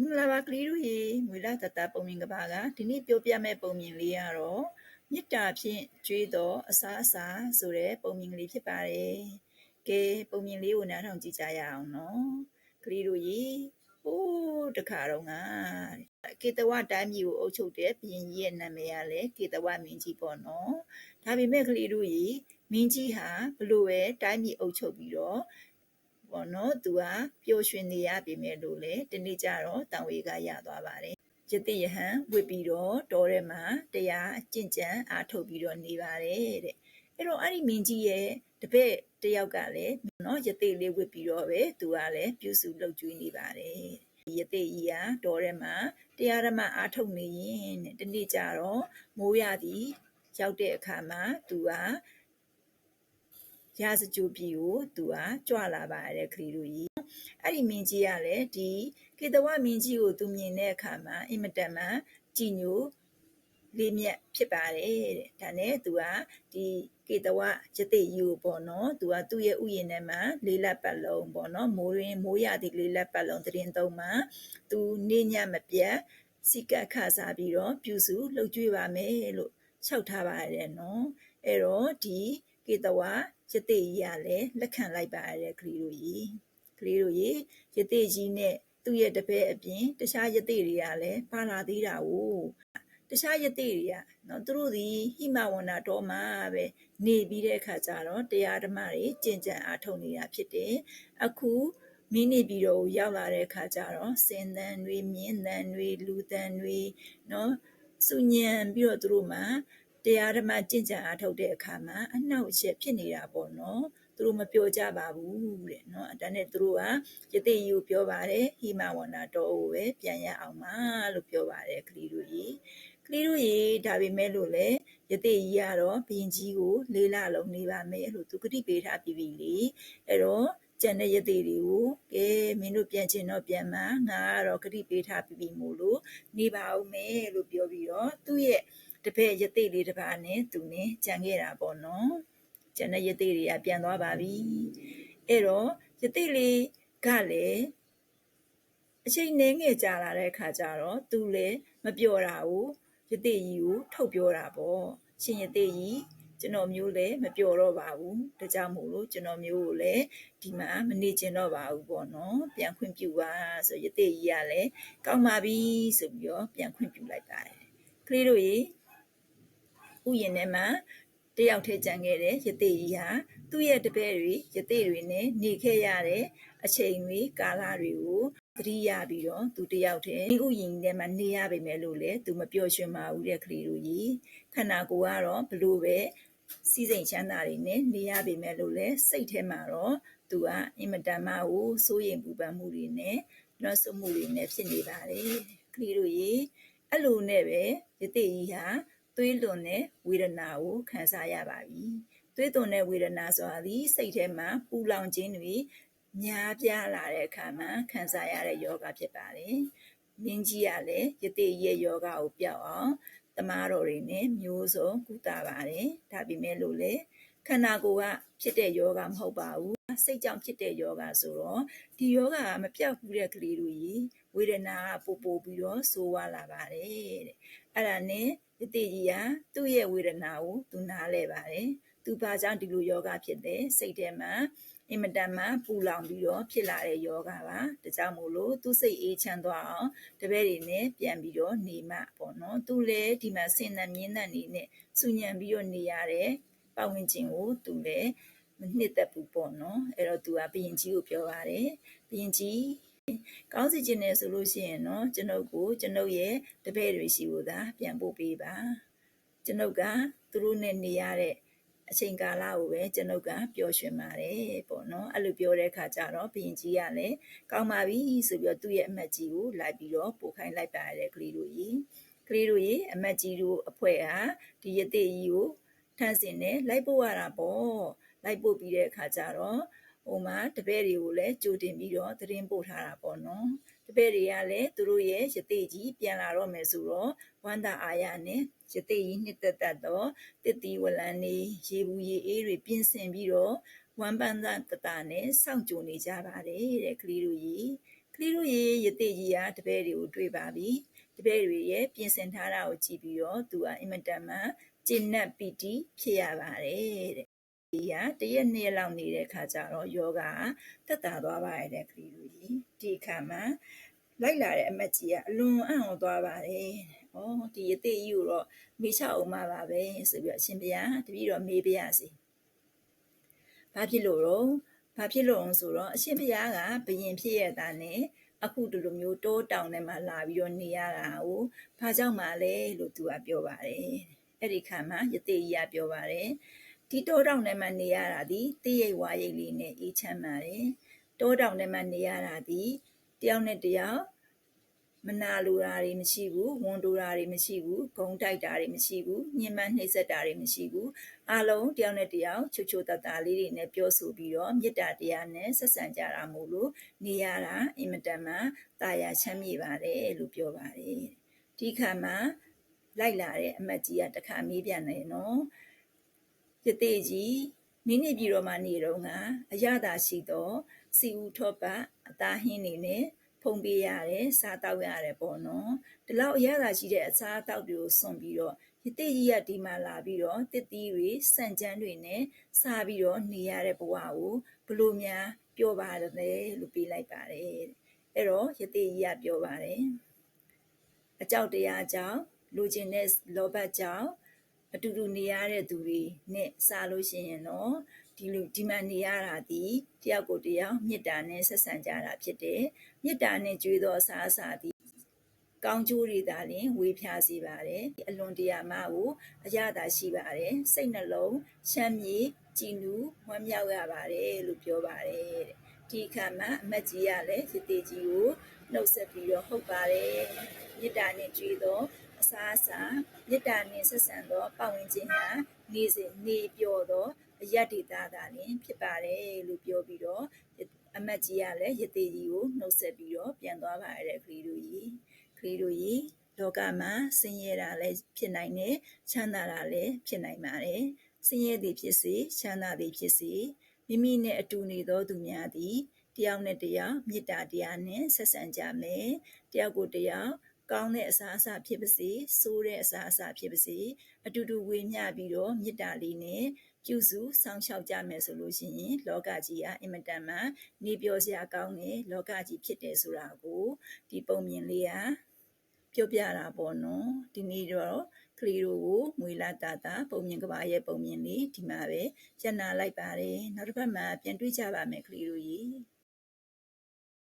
မင်္ဂလာပါကလေးတို့ရေငွေလာတတပုံမြင်ကဘာကဒီနေ့ပြောပြမယ့်ပုံမြင်လေးကတော့မေတ္တာဖြင့်ကြွေးတော်အစားအစာဆိုတဲ့ပုံမြင်ကလေးဖြစ်ပါတယ်ကဲပုံမြင်လေးကိုနားထောင်ကြည့်ကြရအောင်နော်ကလေးတို့ရေဟိုးတခါတော့ငါကေတဝတိုင်းပြည်ကိုအုပ်ချုပ်တဲ့ဘုရင်ကြီးရဲ့နာမည်ကလည်းကေတဝမင်းကြီးပေါ့နော်ဒါပေမဲ့ကလေးတို့ရေမင်းကြီးဟာဘလို့ပဲတိုင်းပြည်အုပ်ချုပ်ပြီးတော့ ပေါ့နော်သူကပျော်ရွှင်နေရပြီမဲ့လို့လေဒီနေ့ကျတော့တန်ဝေကရသွားပါတယ်ယတိယဟန်ဝစ်ပြီးတော့တောထဲမှာတရားအကျင့်ကြံအားထုတ်ပြီးတော့နေပါတယ်တဲ့အဲ့တော့အဲ့ဒီမင်းကြီးရဲ့တပည့်တယောက်ကလည်းနော်ယတိလေးဝစ်ပြီးတော့ပဲသူကလည်းပြုစုလုပ်ကျွေးနေပါတယ်ယတိကြီးကတောထဲမှာတရားဓမ္မအားထုတ်နေရင်တဲ့ဒီနေ့ကျတော့မိုးရသည်ရောက်တဲ့အခါမှာသူက ရာဇကြိုပြည်ကိုသူကကြွလာပါတယ်ခရီးတို့ကြီးအဲ့ဒီမင်းကြီးကလည်းဒီကေတဝမင်းကြီးကိုသူမြင်တဲ့အခါမှာအင်မတန်မှကြည်ညိုလေးမြတ်ဖြစ်ပါတယ်တဲ့ဒါနဲ့သူကဒီကေတဝရတိယူပေါ့နော်သူကသူ့ရဲ့ဥယျာဉ်ထဲမှာလေးလက်ပတ်လုံးပေါ့နော်မိုးရင်းမိုးရသည့်လေးလက်ပတ်လုံးတရင်သုံးမှာသူနေညမပြတ်စိကခစားပြီးတော့ပြုစုလှုပ်ကြွေးပါမယ်လို့လျှောက်ထားပါတယ်နော်အဲ့တော့ဒီ ကေတဝရတိကြီးကလည်းလက်ခံလိုက်ပါရတဲ့ကလေးတို့ကြီးကလေးတို့ကြီးရတိကြီးနဲ့သူ့ရဲ့တပည့်အပြင်တခြားရတိတွေကလည်းပါလာသေးတာ哦တခြားယတိတွေကနော်သူတို့ဒီဟိမဝန္တာတော်မှာပဲနေပြီးတဲ့အခါကျတော့တရားဓမ္မတွေကျင့်ကြံအားထုတ်နေတာဖြစ်တယ်အခုမိနေပြီးတော့ရောက်လာတဲ့အခါကျတော့စင်တန်တွေမြင်းတန်တွေလူတန်တွေနော်စုညံပြီးတော့သူတို့မှာ တရားဓမ္မကျင့်ကြံအားထုတ်တဲ့အခါမှာအနှောက်အယှက်ဖြစ်နေတာပေါ့နော်သူတို့မပြောကြပါဘူးတဲ့နော်ဒါနဲ့သူတို့ကယတိယူပြောပါတယ်ဟိမဝန္တာတော်ကိုပဲပြန်ရအောင်ပါလို့ပြောပါတယ်ခလီတို့ကြီးကလေးတို့ရေဒါပေမဲ့လို့လေယတိကြီးကတော့ဘရင်ကြီးကိုလေးလလုံးနေပါမယ်လို့သူကတိပေးထားပြီးပြီလေအဲ့တော့ကျန်တဲ့ယတိတွေကိုကဲမင်းတို့ပြန်ချင်တော့ပြန်မှာငါကတော့ကတိပေးထားပြီးပြီမို့လို့နေပါဦးမယ်လို့ပြောပြီးတော့သူ့ရဲ့ တပည့်ယတိလေးတစ်ပါးနဲ့သူနဲ့ကြံခဲ့တာပေါ့နော်ကျန်တဲ့ယတိတွေကပြန်သွားပါပြီအဲ့တော့ယတိလေးကလည်းအချိန်နှဲငယ်ကြာလာတဲ့ခါကျတော့သူလည်းမပြောတာဘူးယတိကြီးကိုထုတ်ပြောတာပေါ့ရှင်ယတိကြီးကျွန်တော်မျိုးလည်းမပြောတော့ပါဘူးဒါကြောင့်မို့လို့ကျွန်တော်မျိုးကိုလည်းဒီမှာမနေကျင်တော့ပါဘူးပေါ့နော်ပြန်ခွင့်ပြုပါဆိုယတိကြီးကလည်းကောင်းပါပြီဆိုပြီးတော့ပြန်ခွင့်ပြုလိုက်ပါတယ်ကလေးတို့ရေ ဥယျာဉ်ထဲမှာတယောက်ထဲကြံခဲ့တဲ့ယတိကြီးဟာသူ့ရဲ့တပည့်တွေယတိတွေနဲ့နေခဲ့ရတဲ့အချိန်တွေကာလတွေကိုသတိရပြီးတော့သူတယောက်တည်းဒီဥယျာဉ်ထဲမှာနေရပေမဲ့လို့လေသူမပျော်ရွှင်ပါဘူးတဲ့ကလေးတို့ကြီးခန္ဓာကိုယ်ကတော့ဘလို့ပဲစီးစိမ်ချမ်းသာတွေနဲ့နေရပေမဲ့လို့လေစိတ်ထဲမှာတော့သူကအင်မတန်မှကိုစိုးရိမ်ပူပန်မှုတွေနဲ့လွှမ်းဆွမှုတွေနဲ့ဖြစ်နေပါတယ်ကလေးတို့ကြီးအဲ့လိုနဲ့ပဲယတိကြီးဟာ သွေးလွန်တဲ့ဝေဒနာကိုခံစားရပါပြီသွေးသွန်တဲ့ဝေဒနာဆိုတာဒီစိတ်ထဲမှာပူလောင်ခြင်းတွေများပြားလာတဲ့အခါမှာခံစားရတဲ့ယောဂဖြစ်ပါတယ်။မင်းကြီးကလည်းယတိရဲ့ယောဂကိုပြောက်အောင်တမားတော်တွေနဲ့မျိုးစုံကုသပါတယ်။ဒါပေမဲ့လို့လေ ခန္ဓာကိုယ်ကဖြစ်တဲ့ယောဂမဟုတ်ပါဘူး။စိတ်ကြောင့်ဖြစ်တဲ့ယောဂဆိုတော့ဒီယောဂကမပြောက်ဘူးတဲ့ကလေးတို့ကြီးဝေဒနာကပို့ပို့ပြီးတော့ဆိုးဝါလာပါတယ်တဲ့။အဲ့ဒါနဲ့ယတိကြီးကသူ့ရဲ့ဝေဒနာကိုသူနားလဲပါတယ်။သူဘာကြောင့်ဒီလိုယောဂဖြစ်တယ်စိတ်ထဲမှာအင်မတန်မှပူလောင်ပြီးတော့ဖြစ်လာတဲ့ယောဂပါဒါကြောင့်မို့လို့သူစိတ်အေးချမ်းသွားအောင်တပည့်တွေနဲ့ပြန်ပြီးတော့နေမှပေါ့နော်သူလည်းဒီမှာစင်နံမြင်းနံနေနဲ့စူညံပြီးတော့နေရတဲ့ ပတ်ဝန်းကျင်ကိုသူလည်းမနှစ်သက်ဘူးပေါ့နော်အဲ့တော့သူကဘယင်ကြီးကိုပြောပါတယ်ဘယင်ကြီးကောင်းစီခြင်းနဲ့ဆိုလို့ရှိရင်တော့ကျွန်ုပ်ကိုကျွန်ုပ်ရဲ့တပည့်တွေရှိဖို့သာပြန်ပို့ပေးပါကျွန်ုပ်ကသူတို့နဲ့နေရတဲ့အချိန်ကာလကိုပဲကျွန်ုပ်ကပျော်ရွှင်ပါတယ်ပေါ့နော်အဲ့လိုပြောတဲ့အခါကျတော့ဘရင်ကြီးကလည်းကောင်းပါပြီဆိုပြီးတော့သူ့ရဲ့အမတ်ကြီးကိုလိုက်ပြီးတော့ပို့ခိုင်းလိုက်ပါရတယ်ကလေးတို့ကြီးကလေးတို့ကြီးအမတ်ကြီးတို့အဖွဲ့ဟာဒီရသေးကြီးကို ထန့်စင်နဲ့လိုက်ပို့ရတာပေါ့လိုက်ပို့ပြီးတဲ့အခါကျတော့ဟိုမှာတပည့်တွေကိုလည်းကြိုတင်ပြီးတော့သတင်းပို့ထားတာပေါ့နော်တပည့်တွေကလည်းသူတို့ရဲ့ရသေးကြီးပြန်လာတော့မယ်ဆိုတော့ဝန္တာအာရနဲ့ရသေးကြီးနှစ်သက်သက်တော့တစ်တီဝလန်နေရေဘူးရေအေးတွေပြင်ဆင်ပြီးတော့ဝမ်ပန်းသားတတနဲ့စောင့်ကြိုနေကြပါတယ်တဲ့ကလေးတို့ကြီးကကလေးတို့ရေရသေးကြီးကတပည့်တွေကိုတွေ့ပါပြီတပည့်တွေရဲ့ပြင်ဆင်ထားတာကိုကြည့်ပြီးတော့သူကအင်မတန်မှ ကျင့်납ပီတိဖြစ်ရပါတယ်တဲ့ဒီကတရက်နှစ်ရက်လောက်နေတဲ့ခါကျတော့ယောဂတက်တာသွားပါရဲ့တဲ့ကလေးတို့ကြီးဒီအခါမှာလိုက်လာတဲ့အမတ်ကြီးကအလွန်အံ့ဩသွားပါတယ်။ဩဒီရသေးကြီးကိုတော့မေးချအောင်မှာပါပဲဆိုပြီးတော့အရှင်ဘုရားတပည့်တော်မေးပြရစီ။ဘာဖြစ်လို့တော့ဘာဖြစ်လို့အောင်ဆိုတော့အရှင်ဘုရားကဘယင်ဖြစ်ရတာနဲ့အခုဒီလိုမျိုးတိုးတောင်ထဲမှာလာပြီးတော့နေရတာကိုဘာကြောင့်မှလဲလို့သူကပြောပါတယ်။ အဲ့ဒီခါမှာယသိကြီးကပြောပါတယ်။ဒီတိုးတောင်ထဲမှာနေရတာဒီတိရိတ်ဝါရိတ်လေးနဲ့အေးချမ်းပါတယ်။တိုးတောင်ထဲမှာနေရတာဒီတယောက်နဲ့တယောက်မနာလိုတာတွေမရှိဘူးဝန်တိုတာတွေမရှိဘူးဂုံတိုက်တာတွေမရှိဘူးညှဉ်းပန်းနှိပ်စက်တာတွေမရှိဘူးအလုံးတယောက်နဲ့တယောက်ချွတ်ချွတ်တတလေးတွေနဲ့ပြောဆိုပြီးတော့မေတ္တာတရားနဲ့ဆက်ဆံကြတာမို့လို့နေရတာအင်မတန်မှတာယာချမ်းမြေပါတယ်လို့ပြောပါတယ်ဒီခါမှာ လိုက်လာတဲ့အမတ်ကြီးကတခါမေးပြန်တယ်နော်ရသေးကြီးမိနစ်ပြည်တော်မှာနေတော့ကအရသာရှိသောစီဦးထောပတ်အသားဟင်းနေနဲ့ဖုံပေးရတယ်စားတောက်ရတယ်ပေါ့နော်ဒီလောက်အရသာရှိတဲ့အစားအသောက်တွေကိုစွန့်ပြီးတော့ရတိကြီးကဒီမှာလာပြီးတော့တစ်သီးတွေစံကြမ်းတွေနဲ့စားပြီးတော့နေရတဲ့ဘဝကိုဘလို့များပြောပါတယ်လို့ပြေးလိုက်ပါတယ်အဲ့တော့ရတိကြီးကပြောပါတယ်အကြောက်တရားကြောင့် လူကျင်တဲ့လောဘကြောင့်အတူတူနေရတဲ့သူတွေနဲ့စားလို့ရှိရင်တော့ဒီလိုဒီမှာနေရတာဒီတယောက်ကိုတယောက်မေတ္တာနဲ့ဆက်ဆံကြတာဖြစ်တယ်မေတ္တာနဲ့ကြွေးသောအစားအစာဒီကောင်းကျိုးတွေသာလျှင်ဝေဖြာစေပါတယ်အလွန်တရာမှကိုအရသာရှိပါတယ်စိတ်နှလုံးရှမ်းမြေကြည်နူးဝမ်းမြောက်ရပါတယ်လို့ပြောပါတယ်ဒီခါမှာအမတ်ကြီးကလည်းရတေကြီးကိုနှုတ်ဆက်ပြီးတော့ဟုတ်ပါတယ်မေတ္တာနဲ့ကြွေးသော အစားအစာမေတ္တာနဲ့ဆက်ဆံသောပတ်ဝန်းကျင်ဟာနေစဉ်နေပျော်သောအယက်ဒေတာသာလင်ဖြစ်ပါတယ်လို့ပြောပြီးတော့အမတ်ကြီးကလည်းရသေးကြီးကိုနှုတ်ဆက်ပြီးတော့ပြန်သွားပါရတဲ့ခရီးတို့ကြီးခရီးတို့ကြီးလောကမှာဆင်းရဲတာလည်းဖြစ်နိုင်တယ်ချမ်းသာတာလည်းဖြစ်နိုင်ပါတယ်ဆင်းရဲသည်ဖြစ်စေချမ်းသာသည်ဖြစ်စေမိမိနဲ့အတူနေသောသူများသည်တယောက်နဲ့တယောက်မေတ္တာတရားနဲ့ဆက်ဆံကြမယ်တယောက်ကိုတယောက် ကောင်းတဲ့အစားအစာဖြစ်ပါစေဆိုးတဲ့အစားအစာဖြစ်ပါစေအတူတူဝေမျှပြီးတော့မေတ္တာလေးနဲ့ပြုစုစောင့်ရှောက်ကြမယ်ဆိုလို့ရှိရင်လောကကြီးကအင်မတန်မှနေပြောစရာကောင်းတဲ့လောကကြီးဖြစ်တယ်ဆိုတာကိုဒီပုံမြင်လေးကပြောပြတာပေါ့နော်ဒီနေ့တော့ကလေးတို့ကိုငွေလာတာတာပုံမြင်ကဘာရဲ့ပုံမြင်လေးဒီမှာပဲကျန်နာလိုက်ပါတယ်နောက်တစ်ပတ်မှာပြန်တွေ့ကြပါမယ်ကလေးတို့ကြီး